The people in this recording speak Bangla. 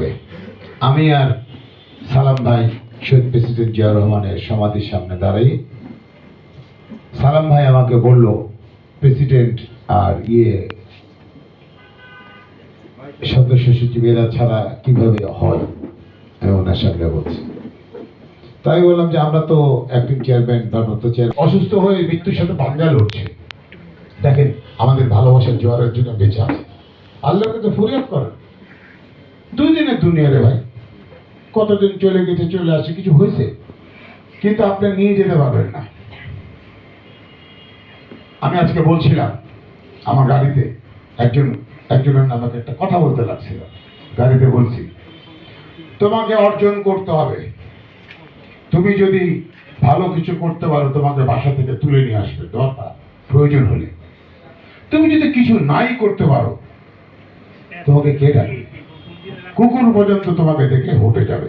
থাকবে। আমি আর সালাম ভাই, শহীদ প্রেসিডেন্ট জিয়া রহমানের সমাধির সামনে দাঁড়াই। সালাম ভাই আমাকে বলল, প্রেসিডেন্ট আর ইয়ে সদস্য সচিব এরা ছাড়া কীভাবে হয়? আমি ওনার সামনে বলছি। তাই বললাম যে, আমরা তো অ্যাক্টিং চেয়ারম্যান ভারপ্রাপ্ত চেয়ার অসুস্থ হয়ে মৃত্যুর সাথে পাঞ্জা লড়ছে। দেখেন, আমাদের ভালোবাসার জোয়ারের জন্য বেঁচে আছে। আল্লাহকে তো ফরিয়াদ করেন। দুনিয়া রে ভাই। কতদিন চলে গেছে, চলে আসছে, কিছু হয়েছে? কিন্তু আপনি নিয়ে যেতে পারবেন না। আমি আজকে বলছিলাম, আমার গাড়িতে একজন, একজনের আমাকে একটা কথা বলতে লাগছিল। গাড়িতে বলছি, তোমাকে অর্জন করতে হবে। তুমি যদি ভালো কিছু করতে পারো, তোমাকে বাসা থেকে তুলে নিয়ে আসবে। দরকার প্রয়োজন হলে। তুমি যদি কিছু নাই করতে পারো, তোমাকে কে ডাকে কুকুর পর্যন্ত তোমাকে দেখে হটে যাবে।